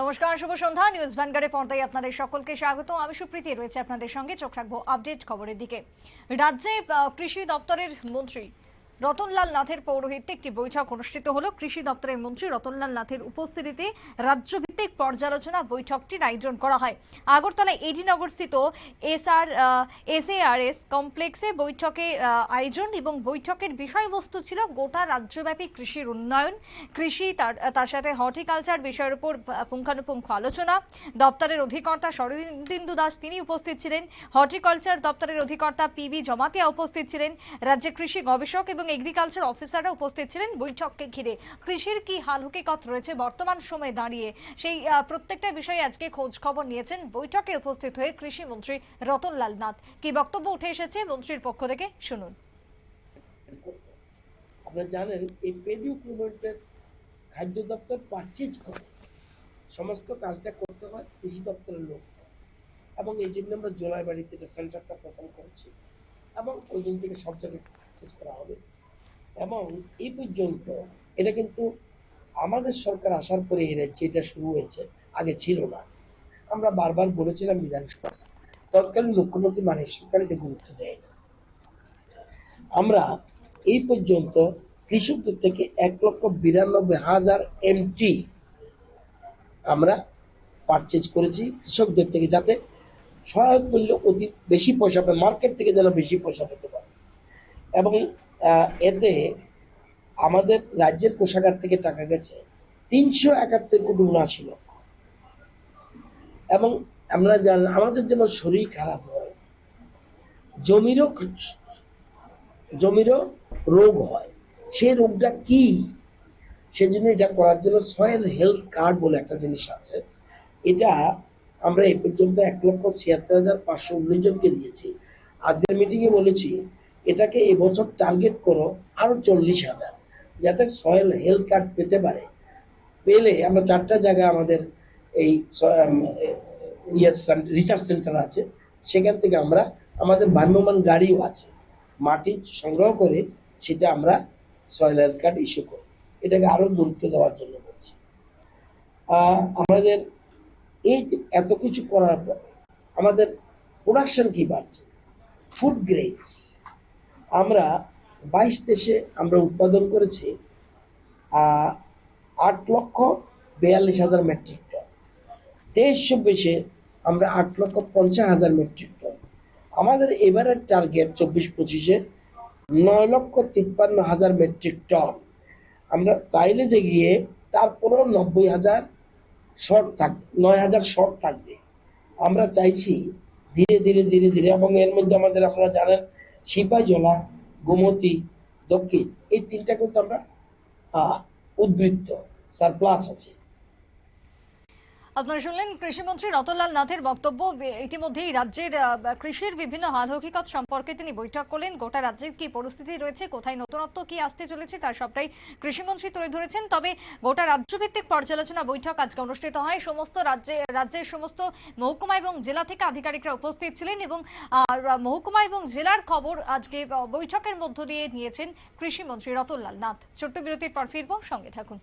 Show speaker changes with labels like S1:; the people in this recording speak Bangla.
S1: নমস্কার, শুভ সন্ধ্যা। নিউজ ভ্যানগারে পর্দায় আপনাদের সকলকে স্বাগত। আমি সুপ্রীতি, রয়েছে আপনাদের সঙ্গে। চোখ রাখব আপডেট খবরের দিকে। রাজ্যে কৃষি দপ্তরের মন্ত্রী রতনলাল নাথের পৌরোহিত্যে একটি বৈঠক অনুষ্ঠিত হলো। কৃষি দপ্তরের মন্ত্রী রতনলাল নাথের উপস্থিতিতে রাজ্যভিত্তিক পর্যালোচনা বৈঠকটির আয়োজন করা হয়। আগরতলা এডিনগর স্থিত এসআর এসএআরএস কমপ্লেক্সে বৈঠকে আয়োজন এবং বৈঠকের বিষয়বস্তু ছিল গোটা রাজ্যব্যাপী কৃষির উন্নয়ন। কৃষি তার সাথে হর্টিকালচার বিষয়ের উপর পুঙ্খানুপুঙ্খ আলোচনা। দপ্তরের অধিকর্তা শরদিন্দু দাস তিনি উপস্থিত ছিলেন। হর্টিকালচার দপ্তরের অধিকর্তা পিবি জমাতিয়া উপস্থিত ছিলেন। রাজ্যের কৃষি গবেষক এবং এগ্রিকালচার অফিসাররা উপস্থিত ছিলেন বৈঠককে ঘিরে। কৃষির কি হাল হকিকত রয়েছে বর্তমান সময়ে দাঁড়িয়ে সেই প্রত্যেকটা বিষয়ে আজকে খোঁজ খবর নিয়েছেন বৈঠকে উপস্থিত হয়ে কৃষি মন্ত্রী রতনলাল নাথ। কি বক্তব্য উঠে এসেছে মন্ত্রীর পক্ষ থেকে? শুনুন।
S2: আপনারা জানেন, এই পেডিউ ক্রুমেন্টের খাদ্য দপ্তর পারচেজ করে। সমস্ত কাজটা করতে হয় কৃষি দপ্তরের লোক। এবং এই জন্য আমরা জোলাই বাড়িতে এটা সেন্টারটা প্রথম করেছি। এবং ওই দিন থেকে সব জায়গায় করা হবে। এবং এই পর্যন্ত এটা কিন্তু আমাদের সরকার আসার পরে এই রাজ্যে এটা শুরু হয়েছে, আগে ছিল না। আমরা বারবার বলেছিলাম বিধানসভা তৎকালীন মুখ্যমন্ত্রী মানিক সরকার এটা গুরুত্ব দেয় আমরা এই পর্যন্ত কৃষকদের থেকে এক লক্ষ বিরানব্বই হাজার এমটি আমরা পারচেজ করেছি কৃষকদের থেকে যাতে সহায়ক মূল্য অতি বেশি পয়সা পায় মার্কেট থেকে যেন বেশি পয়সা পেতে পারে। এবং এতে আমাদের রাজ্যের কোষাগার থেকে টাকা গেছে। তিনশো একাত্তর কোটি উনআশি লক্ষ এবং আমরা জান, আমাদের যেমন শরীর খারাপ হয়, জমিরও জমিরও রোগ হয়। সেই রোগটা কি? সেজন্য এটা করার জন্য সয়েল হেলথ কার্ড বলে একটা জিনিস আছে। এটা আমরা এ পর্যন্ত এক লক্ষ ছিয়াত্তর হাজার পাঁচশো উনিশ জনকে দিয়েছি। আজকের মিটিংয়ে বলেছি, এটাকে এবছর টার্গেট করো আরও চল্লিশ হাজার। যাতে সয়েল হেলথ কার্ড পেতে পারে। পেলে আমরা চারটা জায়গায় আমাদের এই রিসার্চ সেন্টার আছে। সেখান থেকে আমরা আমাদের ভ্রাম্যমান গাড়িও আছে। মাটি সংগ্রহ করে সেটা আমরা সয়েল হেলথ কার্ড ইস্যু করি। এটাকে আরও গুরুত্ব দেওয়ার জন্য বলছি। আমাদের এই এত কিছু করার পর আমাদের প্রোডাকশন কি বাড়ছে? ফুড গ্রেডস আমরা বাইশ দেশে আমরা উৎপাদন করেছি আট লক্ষ বিয়াল্লিশ হাজার মেট্রিক টন। তেইশ চব্বিশে আমরা আট লক্ষ পঞ্চাশ হাজার মেট্রিক টন। আমাদের এবারের টার্গেট চব্বিশ পঁচিশে নয় লক্ষ তিপ্পান্ন হাজার মেট্রিক টন। আমরা তাইলে যে গিয়ে তারপরেও নব্বই হাজার শর্ট থাক, নয় হাজার শর্ট থাকবে। আমরা চাইছি ধীরে ধীরে ধীরে ধীরে এবং এর মধ্যে আমাদের আপনারা জানেন সিপাহীজলা গোমতী দক্ষিণ এই তিনটা কিন্তু আমরা উদ্বৃত্ত সারপ্লাস আছে।
S1: আপনারা শুনলেন কৃষিমন্ত্রী রতনলাল নাথের বক্তব্য। ইতিমধ্যেই রাজ্যের কৃষির বিভিন্ন হাল হকিকত সম্পর্কে তিনি বৈঠক করলেন। গোটা রাজ্যের কি পরিস্থিতি রয়েছে, কোথায় নতুনত্ব কি আসতে চলেছে তার সবটাই কৃষিমন্ত্রী তুলে ধরেছেন। তবে গোটা রাজ্যভিত্তিক পর্যালোচনা বৈঠক আজকে অনুষ্ঠিত হয়। সমস্ত রাজ্যে, রাজ্যের সমস্ত মহকুমা এবং জেলা থেকে আধিকারিকরা উপস্থিত ছিলেন এবং মহকুমা এবং জেলার খবর আজকে বৈঠকের মধ্য দিয়ে নিয়েছেন কৃষিমন্ত্রী রতনলাল নাথ। ছোট্ট বিরতির পর ফিরবো, সঙ্গে থাকুন।